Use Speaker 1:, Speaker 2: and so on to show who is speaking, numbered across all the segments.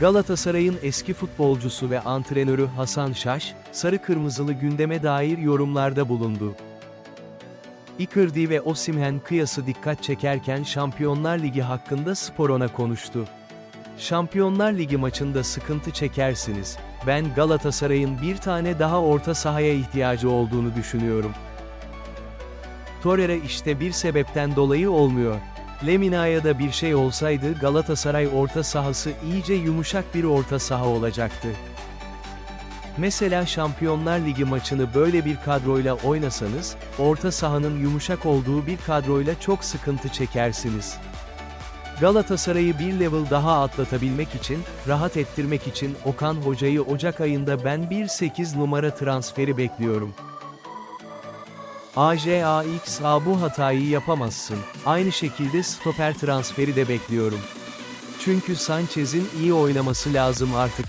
Speaker 1: Galatasaray'ın eski futbolcusu ve antrenörü Hasan Şaş, sarı kırmızılı gündeme dair yorumlarda bulundu. Icardi ve Osimhen kıyası dikkat çekerken Şampiyonlar Ligi hakkında Sporona konuştu. Şampiyonlar Ligi maçında sıkıntı çekersiniz. Ben Galatasaray'ın bir tane daha orta sahaya ihtiyacı olduğunu düşünüyorum. Torreira işte bir sebepten dolayı olmuyor. Lemina'ya da bir şey olsaydı Galatasaray orta sahası iyice yumuşak bir orta saha olacaktı. Mesela Şampiyonlar Ligi maçını böyle bir kadroyla oynasanız, orta sahanın yumuşak olduğu bir kadroyla çok sıkıntı çekersiniz. Galatasaray'ı bir level daha atlatabilmek için, rahat ettirmek için Okan Hoca'yı Ocak ayında ben 1-8 numara transferi bekliyorum. AJAXA bu hatayı yapamazsın. Aynı şekilde stoper transferi de bekliyorum. Çünkü Sanchez'in iyi oynaması lazım artık.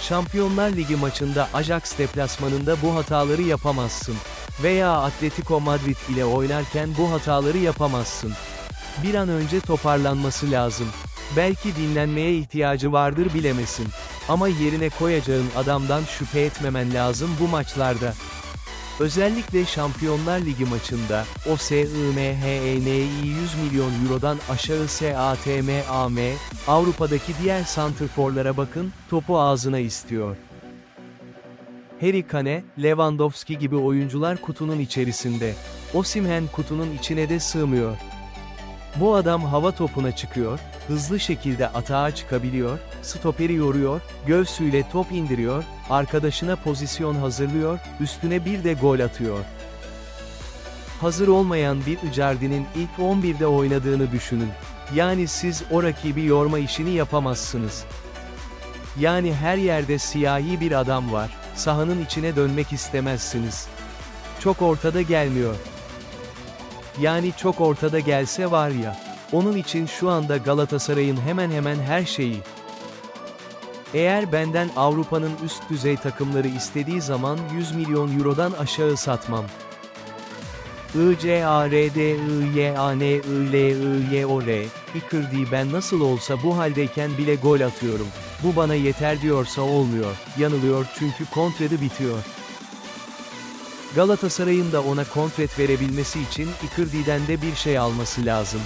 Speaker 1: Şampiyonlar Ligi maçında Ajax deplasmanında bu hataları yapamazsın. Veya Atletico Madrid ile oynarken bu hataları yapamazsın. Bir an önce toparlanması lazım. Belki dinlenmeye ihtiyacı vardır bilemesin. Ama yerine koyacağın adamdan şüphe etmemen lazım bu maçlarda. Özellikle Şampiyonlar Ligi maçında, o SIMHENI 100 milyon eurodan aşağı SATMAM, Avrupa'daki diğer santrforlara bakın, topu ağzına istiyor. Harry Kane, Lewandowski gibi oyuncular kutunun içerisinde. Osimhen kutunun içine de sığmıyor. Bu adam hava topuna çıkıyor, hızlı şekilde atağa çıkabiliyor, stoperi yoruyor, göğsüyle top indiriyor, arkadaşına pozisyon hazırlıyor, üstüne bir de gol atıyor. Hazır olmayan bir Icardi'nin ilk 11'de oynadığını düşünün. Yani siz o rakibi yorma işini yapamazsınız. Yani her yerde siyahi bir adam var, sahanın içine dönmek istemezsiniz. Çok ortada gelmiyor. Yani çok ortada gelse var ya, onun için şu anda Galatasaray'ın hemen hemen her şeyi. Eğer benden Avrupa'nın üst düzey takımları istediği zaman 100 milyon eurodan aşağı satmam. I-C-A-R-D-I-Y-A-N-I-L-I-Y-O-R, Icardi ben nasıl olsa bu haldeyken bile gol atıyorum. Bu bana yeter diyorsa olmuyor, yanılıyor çünkü kontredi bitiyor. Galatasaray'ın da ona kontret verebilmesi için Icardi'den de bir şey alması lazım.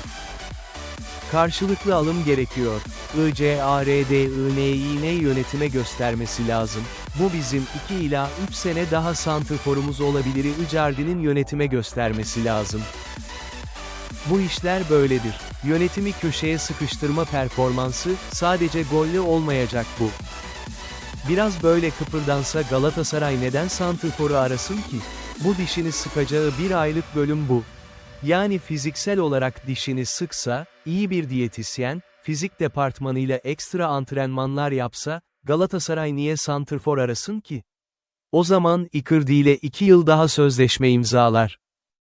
Speaker 1: Karşılıklı alım gerekiyor. ICARDIN'in yönetime göstermesi lazım. Bu bizim 2 ila 3 sene daha santrforumuz olabilir Icardi'nin yönetime göstermesi lazım. Bu işler böyledir. Yönetimi köşeye sıkıştırma performansı, sadece golle olmayacak bu. Biraz böyle kıpırdansa Galatasaray neden santrforu arasın ki? Bu dişini sıkacağı bir aylık bölüm bu. Yani fiziksel olarak dişini sıksa, iyi bir diyetisyen, fizik departmanıyla ekstra antrenmanlar yapsa, Galatasaray niye santrfor arasın ki? O zaman Icardi ile 2 yıl daha sözleşme imzalar.